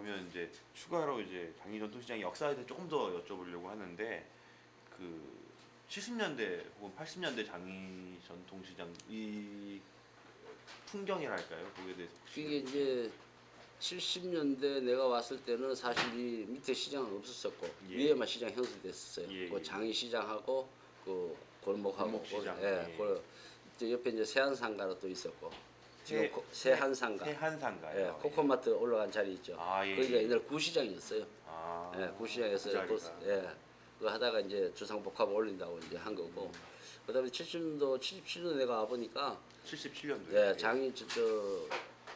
그러면 이제 추가로 이제 장기 전통시장의 역사에 대해 조금 더 여쭤보려고 하는데 그 70년대 혹은 80년대 장기 전통시장 이 풍경이랄까요? 거기에 대해서 혹시 이게 이제 70년대 내가 왔을 때는 사실 이 밑에 시장은 없었었고 예. 위에만 시장 형성됐었어요. 예, 그 예. 장이 시장하고 그 골목하고 골목시장, 그, 예, 예. 그 이제 옆에 이제 세한상가로 또 있었고 지금 세- 코- 세한 상가, 해한산가요? 예, 코코마트 올라간 자리 있죠. 아, 예, 거기가 예. 옛날 구시장이었어요. 아, 예, 구시장에서 그 그, 자리가. 예, 그거 하다가 이제 주상복합 올린다고 이제 한 거고. 그다음에 70년도 77년 내가 와 보니까 77년도에 예, 장이 저, 저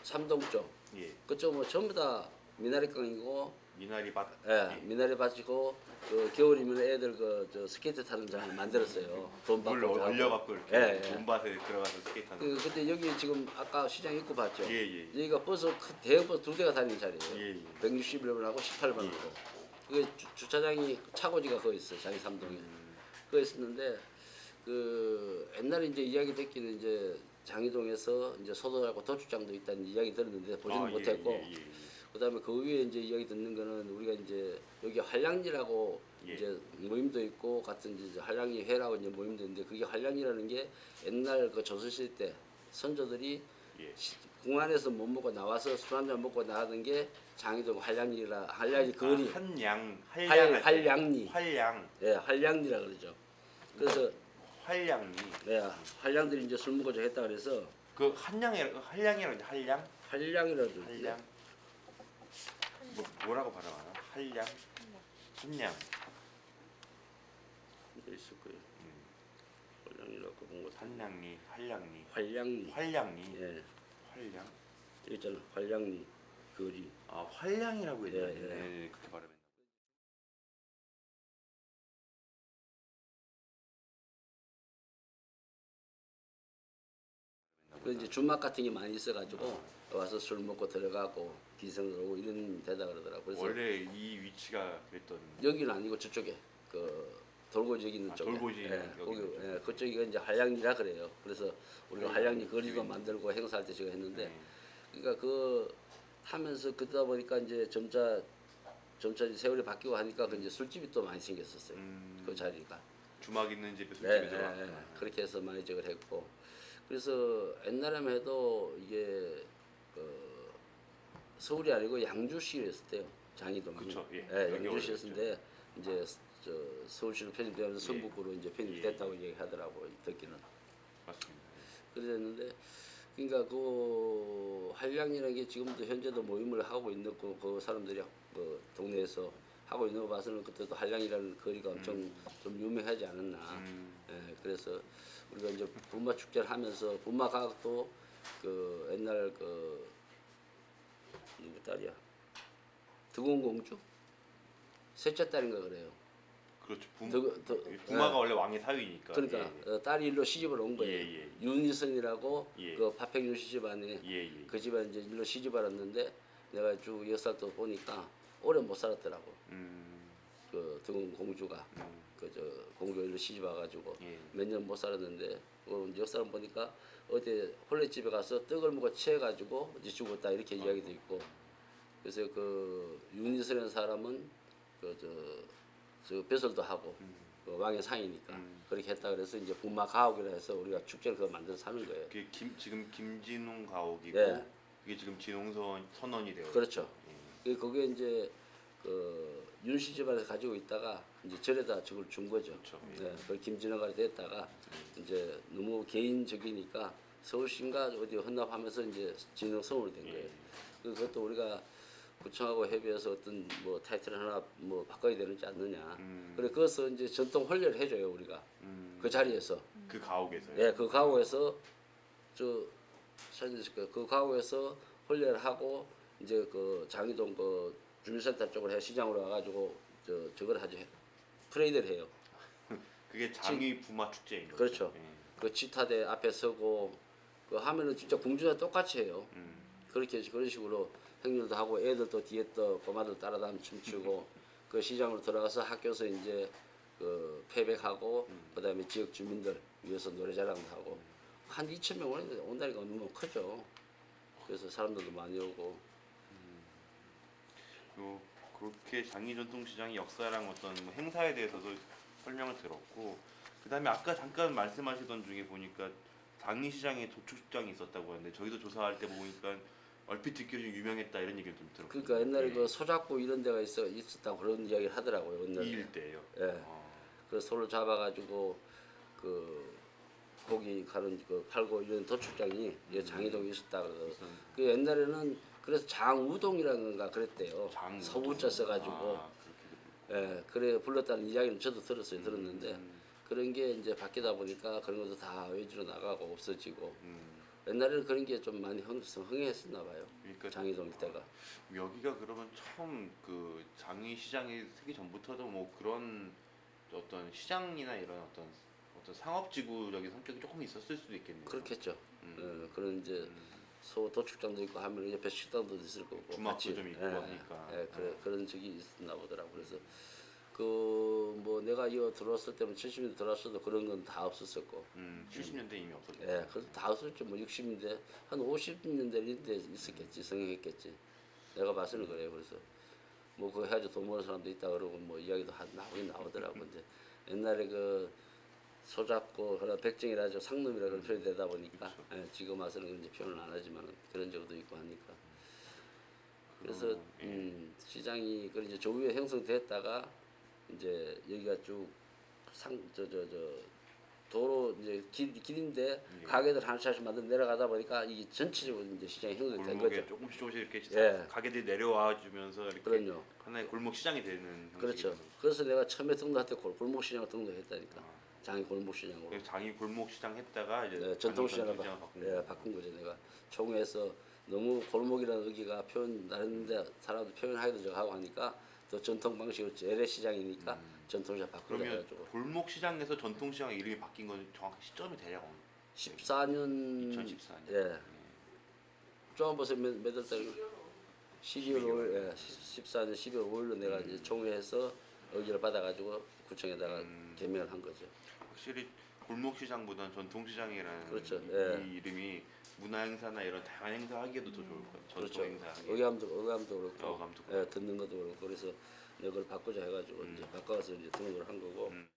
삼동 쪽 예. 그쪽 뭐 전부 다 미나리깡이고 미나리밭 예, 미나리 밭이고 그 겨울이면 애들 그 저 스케이트 타는 장을 만들었어요. 돈 물 받고 하고. 얼려갖고 이렇게 예, 예. 논밭에 들어가서 스케이트하는 그 그때 여기 지금 아까 시장 입구 봤죠? 예, 예. 여기가 버스 큰 대형 버스 두 대가 다니는 자리예요. 예, 예. 161번하고 18번하고. 예. 그 주- 주차장이 차고지가 거기 있어. 요 장이 삼동에. 음, 그거 있었는데 그 옛날에 이제 이야기 듣기는 이제 장이동에서 이제 소도하고 도축장도 있다는 이야기 들었는데 보지는 아, 예, 못했고 예, 예, 예. 그다음에 그 위에 이제 이야기 듣는 거는 우리가 이제 여기 한량리라고 예. 이제 모임도 있고 같은 이제 한량리 회라고 이제 모임도 있는데 그게 한량리라는 게 옛날 그 조선시대 때 선조들이 예. 시- 공안에서 못 먹고 나와서 술 한잔 먹고 나가던 게 장이동 한량리라 한량리 거리 아, 한양 할- 한량 한량리. 한량 예 한량리라 그러죠. 그래서 한량리 네, 한량들이 이제 술 먹어줘 했다 그래서 그 한량이 한량이라고 한량 한량이라도 한량 뭐 뭐라고 발음하나? 한량? 한량? 있을 거예요. 음, 한량이라고 본거. 한량리 한량리. 한량리. 한량리? 예, 한량? 여기 있잖아. 한량리. 거리. 아 한량이라고 해야 예, 되나 예. 네, 그렇게 발음했나 그 이제 주막 같은 게 많이 있어가지고 와서 술 먹고 들어가고 기성 들어오고 이런 데다 그러더라고. 그래서 원래 이 위치가 그랬던 여기는 아니고 저쪽에 그 돌고지 있는 아, 쪽에. 돌고지 예, 여기 거기 있는 예, 그쪽이 이제 한량리라 그래요. 그래서 우리가 네, 한량리 거리도 여기 만들고 행사할 때 제가 했는데 네. 그러니까 그 하면서 그러다 보니까 이제 점차 점차 이제 세월이 바뀌고 하니까 그 이제 술집이 또 많이 생겼었어요. 음, 그 자리가. 주막 있는 집에 네, 술집에 네, 들어갔구나 네. 그렇게 해서 많이 적을 했고 그래서 옛날에만 해도 이게 그 서울이 아니고 양주시였을 때요 장이동 그쵸, 예. 예, 여기 양주시였는데 이제 저 서울시로 편입되면서 예. 성북구로 이제 편입됐다고 얘기하더라고 듣기는. 맞습니다. 그랬는데 그러니까 그 한량이라는 게 지금도 현재도 모임을 하고 있는 그, 그 사람들이 그 동네에서 하고 있는 거 봐서는 그때도 한량이라는 거리가 엄청 좀 유명하지 않았나. 음, 예, 그래서 우리가 이제 분마 축제를 하면서 분마 가학도 그 옛날 그 누구 딸이야? 득원공주 셋째 딸인가 그래요. 그렇죠 부, 더- 더- 부마가 예. 원래 왕의 사위니까 그러니까 예, 어, 딸이 일로 시집을 온 거예요. 예, 예. 윤희선이라고 예. 그 파평윤 시집안에 예, 예. 그 집안 이제 일로 시집 알았는데 내가 쭉 역사를 또 보니까 오래 못 살았더라고. 음, 그 등원 공주가 음, 그저 공주 일로 시집 와가지고 예. 몇년 못 살았는데 그 역사를 보니까 어디 홀레 집에 가서 떡을 먹어 취해가지고 이제 죽었다 이렇게 이야기도 있고 그래서 그 윤희선이라는 사람은 그저 저 배설도 하고 음. 그 왕의 상이니까 음. 그렇게 했다 그래서 이제 분마 가옥이라 해서 우리가 축제를 그거 만들어서 사는 거예요. 그게 김, 지금 김진웅 가옥이고 예. 이게 지금 진홍선 선언이 되어 그렇죠. 예. 그 거기에 이제 그 윤씨 집안에서 가지고 있다가 이제 절에다 저걸 준 거죠. 그렇죠. 네, 그 김진호가 됐다가 이제 너무 개인적이니까 서울시인가 어디 헌납하면서 이제 진흥 성으로 된 거예요. 예. 그것도 우리가 구청하고 협의해서 어떤 뭐 타이틀 하나 뭐 바꿔야 되는지 않느냐. 음. 그래 그것을 이제 전통 혼례를 해줘요 우리가 음, 그 자리에서. 그 가옥에서요. 예, 그 가옥에서 저 사진 그, 그 가옥에서 혼례를 하고 이제 그 장이동 그 주민센터 쪽으로 해 시장으로 와가지고 저 저걸 하죠 프레이드를 해요. 그게 장위 부마 축제인 거죠. 그렇죠. 예. 그 치타대 앞에 서고 그 하면은 진짜 공주와 똑같이 해요. 음, 그렇게 그런 식으로 행렬도 하고 애들도 뒤에 또 꼬마들 따라다니면 춤추고 그 시장으로 들어가서 학교에서 이제 그 패백하고 그다음에 지역 주민들 위해서 노래자랑도 하고 한 2천 명 오는데 온다니까 너무 크죠. 그래서 사람들도 많이 오고 요 그렇게 장미 전통시장의 역사랑 어떤 뭐 행사에 대해서도 설명을 들었고 그다음에 아까 잠깐 말씀하시던 중에 보니까 장미시장에 도축장이 있었다고 하는데 저희도 조사할 때 보니까 얼핏 듣기로 좀 유명했다 이런 얘기를 좀 들었거든요. 그러니까 옛날에 그 소작고 이런 데가 있어 있었다고 그런 이야기를 하더라고요. 옛날에. 이 일대예요. 예. 어, 그 소를 잡아가지고 그 고기 가는 그 팔고 이런 도축장이 이게 장이동에 있었다 그러더라고요. 무슨 그 옛날에는 그래서 장우동이라는 건가 그랬대요. 장 서부자 써가지고 아, 예 그래 불렀다는 이야기는 저도 들었어요 들었는데 음, 그런 게 이제 바뀌다 보니까 그런 것도 다 외주로 나가고 없어지고 음. 옛날에는 그런 게 좀 많이 흥, 흥했었나 봐요. 그러니까 장이동 때가 여기가 그러면 처음 그 장미 시장이 생기 전부터도 뭐 그런 어떤 시장이나 이런 어떤 어떤 상업지구적인 성격이 조금 있었을 수도 있겠네요. 그렇겠죠. 음. 예, 그런 이제 음. 소 도축장도 있고 하면 옆에 식당도 있을 거고 주막도 같이. 좀 있고 예, 하니까. 예, 그래, 어. 그런 적이 있었나 보더라고 그래서 그 뭐 내가 이거 들어왔을 때는 70년대 들어왔어도 그런 건 다 없었었고 음, 70년대 이미 없었죠. 예 그래서 다 없었죠 뭐 60년대 한 50년대 이때 있었겠지 성행했겠지 내가 봐서는 그래요 그래서 뭐 그거 해가지고 돈 버는 사람도 있다 그러고 뭐 이야기도 하, 나오긴 나오더라고 근데 옛날에 그 소잡고 그런 백정이라죠 상놈이라 그런 표현이 되다 보니까 그쵸. 예, 지금 와서는 이제 표현을 안 하지만 그런 적도 있고 하니까 그래서 그럼, 예. 음, 시장이 그 이제 조기에 형성됐다가 이제 여기가 쭉 상 저 저 저 도로 이제 길, 길인데 예. 가게들 하나씩 만들어 내려가다 보니까 이게 전체적으로 이제 시장이 형성이 된 골목에 거죠. 조금씩 조금씩 이렇게 예. 가게들이 내려와 주면서 이렇게 그럼요. 하나의 골목 시장이 되는 그렇죠. 형식이네요. 그래서 내가 처음에 등록할 때 골- 골목 시장을 등록했다니까. 아. 장이 골목시장으로. 그래서 장이 골목 시장 했다가 이제 네, 전통시장을 바, 바꾼 예. 바꾼 거죠 내가 총회에서 너무 골목이라는 의기가 표현 다른데 사람들 표현하기도 저 하고 하니까 또 전통 방식으로 재래시장이니까 전통시장 바꾸려 음. 그러면 해가지고 골목 시장에서 전통 시장 이름이 바뀐 건 정확히 시점이 대략 언 14년 2014년. 예. 조금 벌써 몇, 몇월 달이 12월 5일, 예, 14년 12월 5일로 내가 이제 총회에서 의결을 받아가지고 구청에다가 음. 개명을 한 거죠. 확실히 골목 시장보다는 전통 시장이라는 그렇죠. 이, 예. 이 이름이 문화 행사나 이런 다양한 행사 하기에도 더 좋을 것 같아요. 전통 그렇죠. 행사 하기. 의감도 의감도 그렇고, 어감도 예, 듣는 것도 그렇고 그래서 이걸 바꾸자 해가지고 이제 바꿔서 이제 등록을 한 거고. 음.